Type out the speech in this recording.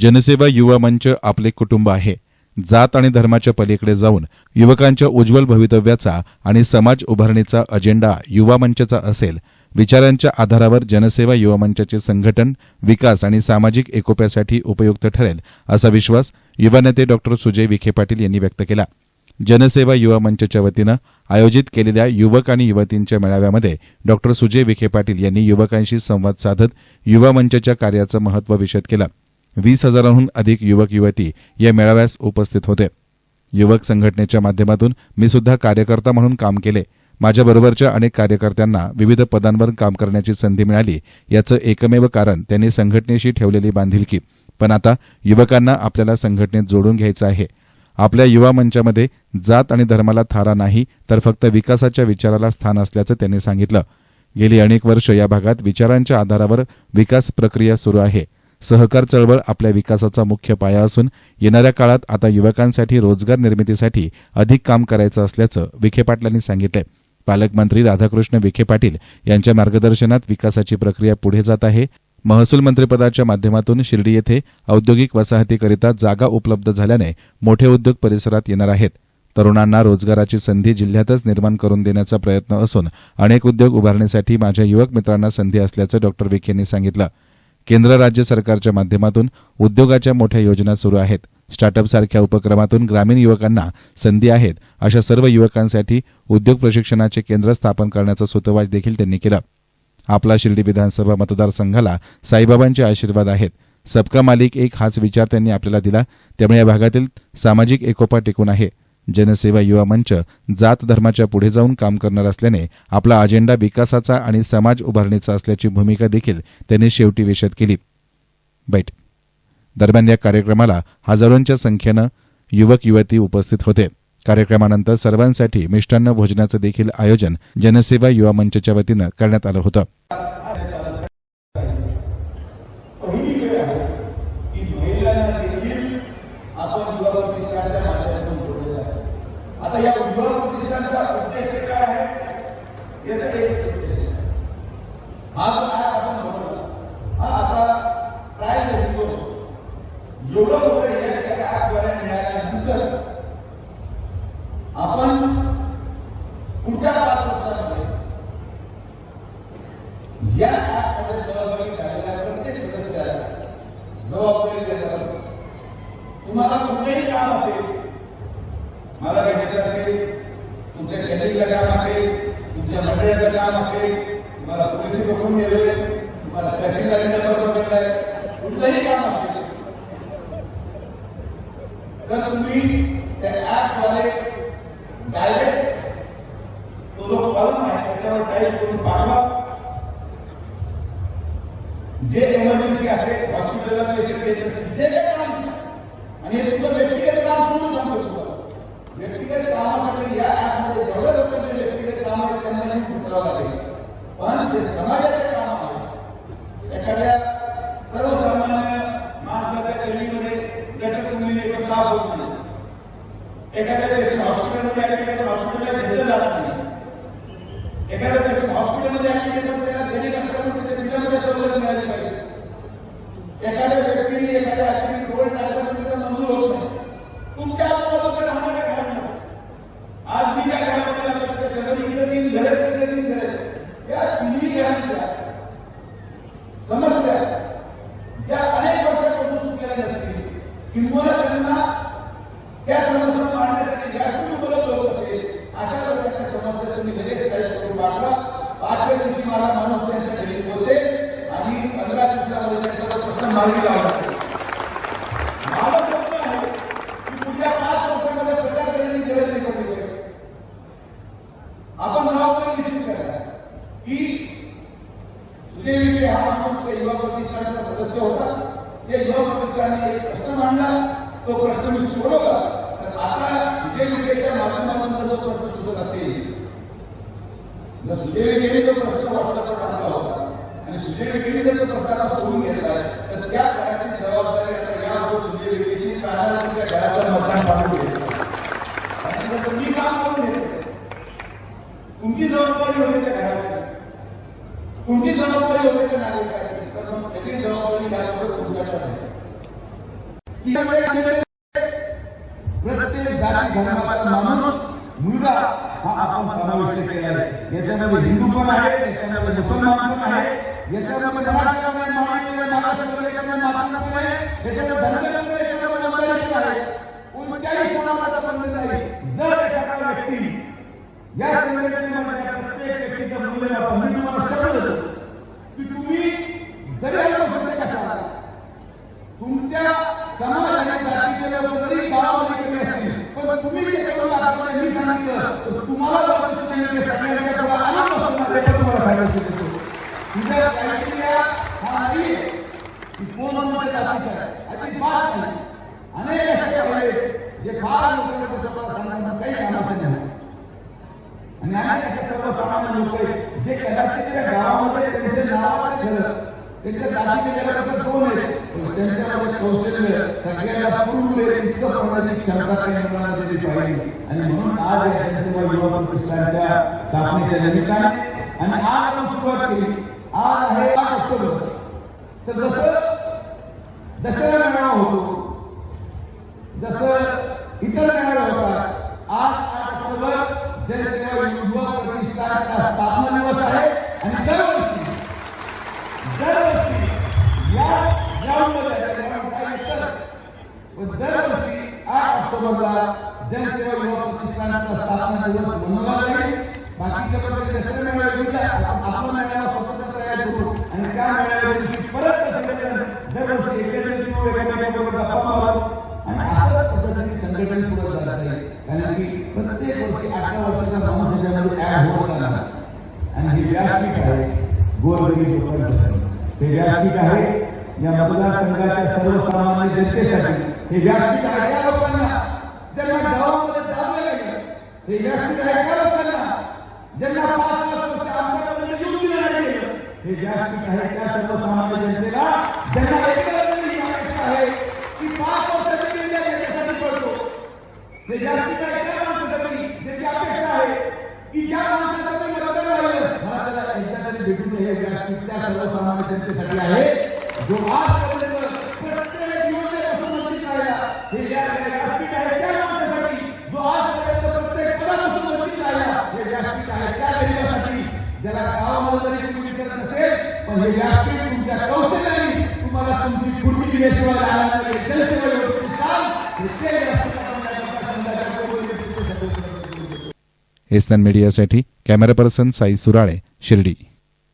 जनसेवा युवा मंच आपले कुटुंब आहे. जात आणि धर्माच्या पलीकडे जाऊन युवकांच्या उज्ज्वल भवितव्याचा आणि समाज उभारणीचा अजेंडा युवा मंचचा असेल विचारांच्या आधारावर जनसेवा युवा मंचाचे संघटन विकास आणि सामाजिक एकोप्यासाठी उपयुक्त ठरेल असा विश्वास युवा नेते डॉक्टर सुजय विखे पाटील यांनी व्यक्त केला. जनसेवा युवा मंचच्या वतीनं आयोजित केलेल्या युवक आणि युवतींच्या मेळाव्यामध्ये डॉक्टर सुजय विखे पाटील यांनी युवकांशी संवाद साधत युवा मंचच्या कार्याचं महत्त्व विशद केलं. वीस हजारांहून अधिक युवक युवती या मेळाव्यास उपस्थित होते. युवक संघटनेच्या माध्यमातून मी सुद्धा कार्यकर्ता म्हणून काम केले. माझ्याबरोबरच्या अनेक कार्यकर्त्यांना विविध पदांवर काम करण्याची संधी मिळाली. याचं एकमेव कारण त्यांनी संघटनेशी ठेवलेली बांधिलकी. पण आता युवकांना आपल्याला संघटनेत जोडून घ्यायचं आहे. आपल्या युवा मंचामध्ये जात आणि धर्माला थारा नाही तर फक्त विकासाच्या विचाराला स्थान असल्याचं त्यांनी सांगितलं. गेली अनेक वर्ष या भागात विचारांच्या आधारावर विकास प्रक्रिया सुरू आहे. सहकार चळवळ आपल्या विकासाचा मुख्य पाया असून येणाऱ्या काळात आता युवकांसाठी रोजगार निर्मितीसाठी अधिक काम करायचं असल्याचं विखे पाटलांनी सांगितलंय. पालकमंत्री राधाकृष्ण विखे पाटील यांच्या मार्गदर्शनात विकासाची प्रक्रिया पुढे जात आहे. महसूल मंत्रिपदाच्या माध्यमातून शिर्डी येथे औद्योगिक वसाहतीकरिता जागा उपलब्ध झाल्याने मोठे उद्योग परिसरात येणार आहेत. तरुणांना रोजगाराची संधी जिल्ह्यातच निर्माण करून देण्याचा प्रयत्न असून अनेक उद्योग उभारण्यासाठी माझ्या युवक मित्रांना संधी असल्याचं डॉक्टर विखेंनी सांगितलं. केंद्र राज्य सरकारच्या माध्यमातून उद्योगाच्या मोठ्या योजना सुरू आहेत. स्टार्टअप सारख्या उपक्रमातून ग्रामीण युवकांना संधी आहेत अशा सर्व युवकांसाठी उद्योग प्रशिक्षणाचे केंद्र स्थापन करण्याचं सूतोवाच देखील त्यांनी केलं. आपला शिर्डी विधानसभा मतदारसंघाला साईबाबांचे आशीर्वाद आहेत. सबका मालिक एक हाच विचार त्यांनी आपल्याला दिला. त्यामुळे या भागातील सामाजिक एकोपा टिकून आहे. जनसेवा युवा मंच जात धर्माच्या पुढे जाऊन काम करणार असल्याने आपला अजेंडा विकासाचा आणि समाज उभारणीचा असल्याची भूमिका देखील त्यांनी शेवटी विशद केली. बैठ. दरम्यान या कार्यक्रमाला हजारोंच्या संख्येनं युवक युवती उपस्थित होते. कार्यक्रमानंतर सर्वांसाठी मिष्टान्न भोजनाचं देखील आयोजन जनसेवा युवा मंचच्या वतीनं करण्यात आलं होतं. आपण युवा प्रतिष्ठानच्या माध्यमातून जोडलेलं आहे आता या विवाह प्रतिष्ठानचा उद्देश काय आहे याचा एक उद्देश आहे. काय आपण बनवला हा आता काय दिसतो एवढं होतं यश या ऍपद्वारे मिळाल्यानंतर आपण पुढच्या पाच वर्षामध्ये या ऍपमध्ये सहभागी झालेल्या प्रत्येक सदस्याला जबाबदारी देण्यात आली. तुम्हाला कुठलेही काम असेल मला भेटायचं असेल तुमच्या कॅलेरीचं काम असेल तुमच्या मंडळाचं काम असेल तुम्हाला पोलीस पकडून गेले तुम्हाला तहसीलदारांना बरोबर कुठलंही काम असू शकत तर तुम्ही त्या ऍपद्वारे डायरेक्ट तो जो कॉलम आहे त्याच्यावर टाईप करून पाठवा. जे इमर्जन्सी असेल हॉस्पिटलला पेशंट द्यायचे असेल जे काही काम आहे. आणि हे तुमचं व्यक्तिगत काम सुरू सांगतो तुम्हाला. व्यक्तिगत कामासाठी या ऍपमध्ये जेवढ्या लोकांचे व्यक्तिगत काम आहे त्यांना नाही करावं लागेल. पण ते समाजाचे काम आहे एखाद्या सर्वसामान्य माणसाच्या गल्लीमध्ये गटर कुंडीने तो साफ होत नाही एखाद्या दिवशी हॉस्पिटलमध्ये ऍडमिट हॉस्पिटलला घेतलं जात नाही. एखाद्या दिवशी हॉस्पिटलमध्ये ऍडमिट आहे त्याला असल्यामुळे त्याच्या सवलत मिळाली पाहिजे. एखाद्या व्यक्तीने एखाद्या त्याचा मंजूर होत नाही. तुमच्या आज मी ज्या घरामध्ये त्या या तिन्ही घरांच्या समस्या ज्या अनेक वर्षापासून सुटलेल्या असतील किंवा त्यांना त्या समस्या मांडण्यासाठी जास्त उपलब्ध होत असेल अशा लोकांच्या समस्या तुम्ही लगेच टाईप करून पाठवा पाचव्या दिवशी मला माणूस त्यांच्या घरी पोहोचेल आणि पंधरा दिवसामध्ये त्याचा प्रश्न मार्गी माझं स्वप्न आहे की पुढच्या पाच वर्षामध्ये प्रचार करण्याची गरज नाही पडली आपण जबाबदारी निश्चित करा की सुजय विखे हा माणूस युवा प्रतिष्ठानचा सदस्य होता. ते युवा प्रतिष्ठानाने एक प्रश्न मांडला. तो प्रश्न मी सोडवला. तर आता सुजय विखेच्या माध्यमातून जर तो प्रश्न असेल जर सुजय विखेने तो प्रश्न व्हॉट्सअपवर टाकला होता. आणि सुजय विखेने जर तो प्रश्नाला सोडून घेतला तर त्या घराची जबाबदारी आता यावर सुजय विखेची चांगल्या घराचं मतदान पाठवून घेतलं आणि काम करून घेतलं. तुमची जबाबदारी होती त्या घराची. तुमची जबाबदारी होती त्या नागरिकाची. तर मग सगळी जबाबदारी त्याबरोबर तुमच्याकडे आहे. प्रत्येक जाती धर्माचा माणूस मुलगा हा आपण समाविष्ट केला आहे. याच्यामध्ये हिंदू पण आहे याच्यामध्ये मुसलमान याच्यामध्ये मराठा महाराष्ट्र महाराष्ट्र आहे याच्यामध्ये धनगर याच्यामध्ये पण आहे. कोणत्याही समाजाचा नाही जर एखादा व्यक्ती या संघटनेमध्ये प्रत्येक व्यक्तीचं मूल्य आपण मी तुम्हाला समजलं की तुम्ही जरी अल्पसंख्याक असाल तुमच्या समाज आणि जातीचे लोक जरी गावामध्ये गेले असतील पण तुम्ही जे करून दाखवलं मी सांगितलं तर तुम्हाला जबरदस्ती मिळते सगळ्यांच्या आला तुम्हाला तुझ्या क्रायटेरिया हा नाही की कोण कोणत्या जातीचा आहे. अजिबात नाही. अनेक असे पाहिले जे फार लोकांना सांगताना काही कामाचे नाही. आणि अनेक असे सर्वसामान्य लोक आहेत जे कदाचित त्या गावामध्ये त्यांच्या नावाचे घर त्यांच्या दोन आहेत पण त्यांच्यामध्ये कौशल्य सगळ्यांना पुरवले इतकं प्रमाणाची क्षमता त्या मुलांना दिली पाहिजे. आणि म्हणून आज या युवा प्रतिष्ठानच्या स्थापनेच्या निमित्ताने आणि आज आपण सुरुवात केली. आज आहे आठ ऑक्टोबर. तर जसं दसरा मेळावा होतो जसं इतर मेळावे होतात आज आठ ऑक्टोबर जनसेवा युवा प्रतिष्ठानचा स्थापना दिवस आहे आणि दरवर्षी दरवर्षी या दरवर्षी आठ ऑक्टोबरला जनसेवा युवा प्रतिष्ठानाचा स्थापना दिवस मनवला जाईल बाकीच्या प्रत्येक दसरा मेळावे घेऊया आपण गोरगरीब लोकांसाठी हे व्यासपीठ आहे. या मतदारसंघाच्या सर्वसामान्य जनतेसाठी हे व्यासपीठ आहे त्या लोकांना. ज्यांना गावामध्ये दाबलं गेलं हे व्यासपीठ आहे त्या लोकांना. ज्यांना पाच पाच वर्ष आमच्याकडे येऊन दिलं नाही हे व्यासपीठ आहे त्या सर्वसामान्य जनतेला. ज्यांना एकच आहे की पाच वर्ष तरी इंडिया पडतो. हे व्यासपीठ आहे तरी भेटून व्यासपीठ त्या सर्वसामान्य जनतेसाठी आहे जो आजपर्यंत प्रत्येक योजनेपासून वंचित राहिला हे या व्यासपीठ आहे त्या माणसासाठी जो आजपर्यंत प्रत्येक पदापासून वंचित राहिला हे व्यासपीठ आहे त्या गरीबासाठी ज्याला गावामध्ये जरी तुम्ही करत नसेल पण हे व्यासपीठ तुमच्या कौशल्याने तुम्हाला तुमची पूर्वी दिल्याशिवाय राहणार जलसेवा जनसेवा हे ते व्यासपीठ मीडियासाठी कॅमेरा पर्सन साई सुराळे शिर्डी.